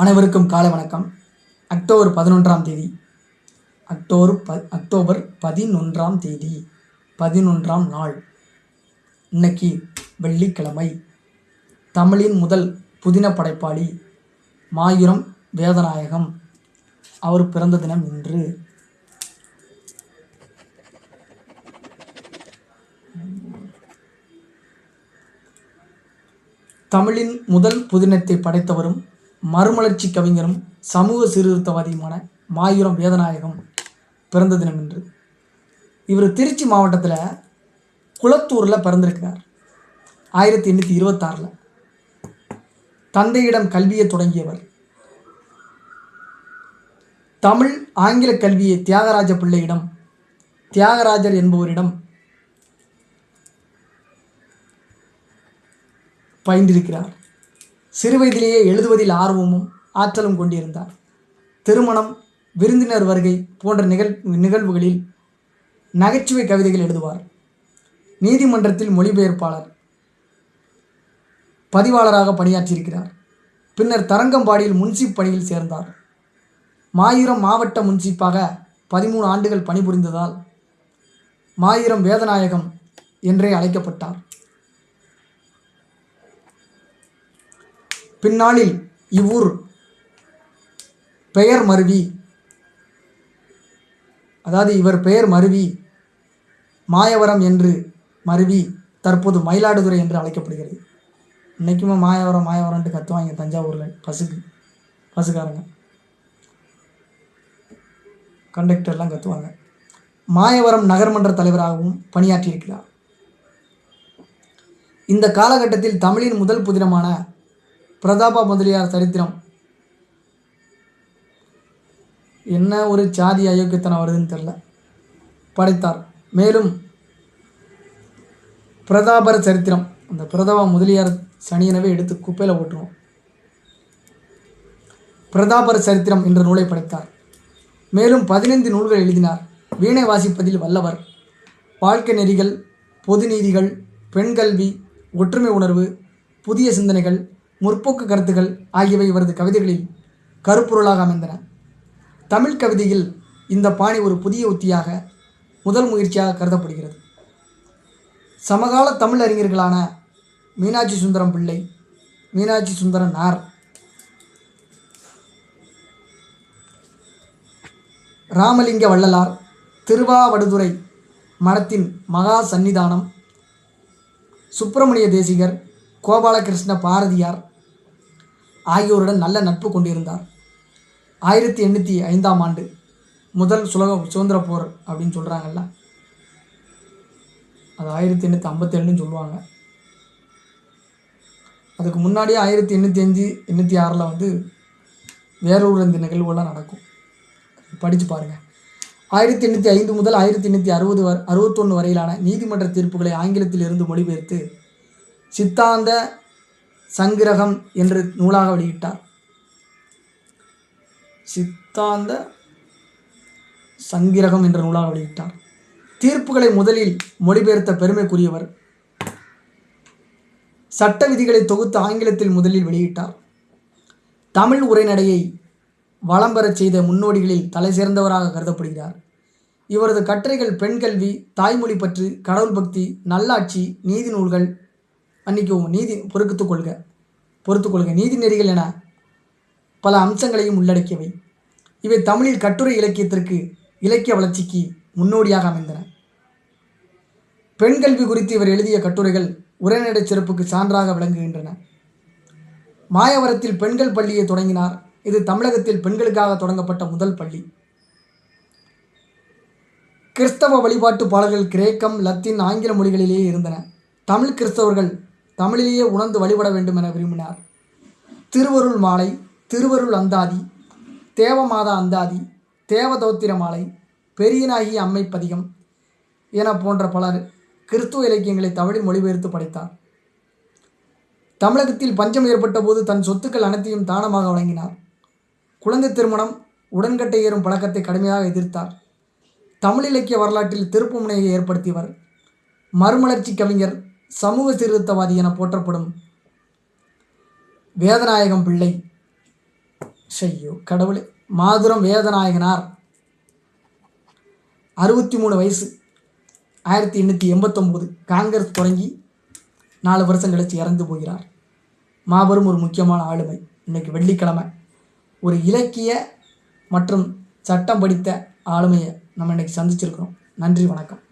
அனைவருக்கும் காலை வணக்கம். அக்டோபர் பதினொன்றாம் தேதி. அக்டோபர் ப அக்டோபர் பதினொன்றாம் தேதி பதினொன்றாம் நாள். இன்னைக்கு வெள்ளிக்கிழமை. தமிழின் முதல் புதின படைப்பாளி மாயூரம் வேதநாயகம். அவர் பிறந்த தினம் இன்று. தமிழின் முதல் புதினத்தை படைத்தவரும் மறுமலர்ச்சி கவிஞரும் சமூக சீர்திருத்தவாதியுமான மாயூரம் வேதநாயகம் பிறந்த தினம் என்று இவர் திருச்சி மாவட்டத்தில் குளத்தூரில் பிறந்திருக்கிறார். ஆயிரத்தி எண்ணூற்றி இருபத்தாறில். தந்தையிடம் கல்வியை தொடங்கியவர். தமிழ் ஆங்கில கல்வியை தியாகராஜ பிள்ளையிடம் தியாகராஜர் என்பவரிடம் பயின்றிருக்கிறார். சிறுவயதிலேயே எழுதுவதில் ஆர்வமும் ஆற்றலும் கொண்டிருந்தார். திருமணம் விருந்தினர் வருகை போன்ற நிகழ் நிகழ்வுகளில் நகைச்சுவை கவிதைகள் எழுதுவார். நீதிமன்றத்தில் மொழிபெயர்ப்பாளர். பதிவாளராக பணியாற்றியிருக்கிறார். பின்னர் தரங்கம்பாடியில் முன்சிப் பணியில் சேர்ந்தார். மாயூரம் மாவட்ட முன்சிப்பாக பதிமூணு ஆண்டுகள் பணிபுரிந்ததால் மாயூரம் வேதநாயகம் என்றே அழைக்கப்பட்டார். பின்னாளில் இவ்வூர் பெயர் மருவி. அதாவது இவர் பெயர் மருவி. மாயவரம் என்று மருவி தற்போது மயிலாடுதுறை என்று அழைக்கப்படுகிறது. இன்றைக்குமே மாயவரம் மாயவரம்ட்டு கத்துவாங்க தஞ்சாவூரில் பஸ்ஸுக்கு பஸ்ஸுக்காரங்க கண்டக்டர்லாம் கத்துவாங்க. மாயவரம் நகர்மன்ற தலைவராகவும் பணியாற்றியிருக்கிறார். இந்த காலகட்டத்தில் தமிழின் முதல் புதினமான பிரதாப முதலியார் சரித்திரம் என்ன ஒரு சாதி அயோக்கியத்தனம் வருதுன்னு தெரில படைத்தார். மேலும் பிரதாபர் சரித்திரம். அந்த பிரதாப முதலியார் சனியனவே எடுத்து குப்பையில் ஓட்டுருவோம் பிரதாபர் சரித்திரம் என்ற நூலை படைத்தார். மேலும் பதினைந்து நூல்கள் எழுதினார். வீணை வாசிப்பதில் வல்லவர். வாழ்க்கை நெறிகள் பொது நீதிகள் பெண்கல்வி ஒற்றுமை உணர்வு புதிய சிந்தனைகள் முற்போக்கு கருத்துக்கள் ஆகியவை இவரது கவிதைகளில் கருப்பொருளாக அமைந்தன. தமிழ் கவிதையில் இந்த பாணி ஒரு புதிய உத்தியாக முதல் முயற்சியாக கருதப்படுகிறது. சமகால தமிழ் அறிஞர்களான மீனாட்சி சுந்தரம் பிள்ளை மீனாட்சி சுந்தரன் நார் ராமலிங்க வள்ளலார் திருவாவடுதுறை மடத்தின் மகா சந்நிதானம் சுப்பிரமணிய தேசிகர் கோபாலகிருஷ்ண பாரதியார் ஆகியோருடன் நல்ல நட்பு கொண்டிருந்தார். ஆயிரத்தி எண்ணூற்றி ஐந்தாம் ஆண்டு முதல் சுலக சுதந்திர போர் அப்படின்னு சொல்கிறாங்கல்ல அது ஆயிரத்தி எண்ணூற்றி ஐம்பத்தேழுன்னு சொல்லுவாங்க. அதுக்கு முன்னாடியே ஆயிரத்தி எண்ணூற்றி அஞ்சு எண்ணூற்றி ஆறில் வந்து வேறொரு இந்த நிகழ்வுகள்லாம் நடக்கும். படித்து பாருங்கள் ஆயிரத்தி எண்ணூற்றி ஐந்து முதல் ஆயிரத்தி எண்ணூற்றி அறுபது வ அறுபத்தொன்று வரையிலான நீதிமன்ற தீர்ப்புகளை ஆங்கிலத்தில் இருந்து மொழிபெயர்த்து சித்தாந்த சங்கிரகம் என்று நூலாக வெளியிட்டார். சித்தாந்த சங்கிரகம் என்ற நூலாக வெளியிட்டார். தீர்ப்புகளை முதலில் மொழிபெயர்த்த பெருமைக்குரியவர் சட்ட விதிகளை தொகுத்து ஆங்கிலத்தில் முதலில் வெளியிட்டார். தமிழ் உரைநடையை வளம் பெறச் செய்த முன்னோடிகளில் தலை சிறந்தவராக கருதப்படுகிறார். இவரது கட்டுரைகள் பெண் கல்வி தாய்மொழி பற்று கடவுள் பக்தி நல்லாட்சி நீதி நூல்கள் மன்னிக்கவும் நீதி பொறுத்துக் கொள்க. பொறுத்துக்கொள்க நீதி நெறிகள் என பல அம்சங்களையும் உள்ளடக்கியவை. இவை தமிழில் கட்டுரை இலக்கியத்திற்கு இலக்கிய வளர்ச்சிக்கு முன்னோடியாக அமைந்தன. பெண் கல்வி குறித்து இவர் எழுதிய கட்டுரைகள் உரைநடை சிறப்புக்கு சான்றாக விளங்குகின்றன. மாயவரத்தில் பெண்கள் பள்ளியை தொடங்கினார். இது தமிழகத்தில் பெண்களுக்காக தொடங்கப்பட்ட முதல் பள்ளி. கிறிஸ்தவ வழிபாட்டு பாடல்கள் கிரேக்கம் லத்தீன் ஆங்கில மொழிகளிலேயே இருந்தன. தமிழ் கிறிஸ்தவர்கள் தமிழிலேயே உணர்ந்து வழிபட வேண்டும் என விரும்பினார். திருவருள் மாலை திருவருள் அந்தாதி தேவமாதா அந்தாதி தேவதோத்திர மாலை பெரியனாகி அம்மை பதிகம் என போன்ற பலர் கிறிஸ்துவ இலக்கியங்களை தமிழில் மொழிபெயர்த்து படைத்தார். தமிழகத்தில் பஞ்சம் ஏற்பட்ட போது தன் சொத்துக்கள் அனைத்தையும் தானமாக வழங்கினார். குழந்தை திருமணம் உடன்கட்டை ஏறும் பழக்கத்தை கடுமையாக எதிர்த்தார். தமிழ் இலக்கிய வரலாற்றில் திருப்புமுனையை ஏற்படுத்தியவர் மறுமலர்ச்சி கவிஞர் சமூக சீர்திருத்தவாதி என போற்றப்படும் வேதநாயகம் பிள்ளை. ஷையோ கடவுளே. மாதுரம் வேதநாயகனார். அறுபத்தி மூணு வயசு. ஆயிரத்தி எண்ணூற்றி எண்பத்தொம்போது. காங்கிரஸ் தொடங்கி நாலு வருஷம் கழித்து இறந்து போகிறார். மாபெரும் ஒரு முக்கியமான ஆளுமை. இன்னைக்கு வெள்ளிக்கிழமை. ஒரு இலக்கிய மற்றும் சட்டம் படித்த ஆளுமையை நம்ம இன்னைக்கு சந்திச்சிருக்கிறோம். நன்றி வணக்கம்.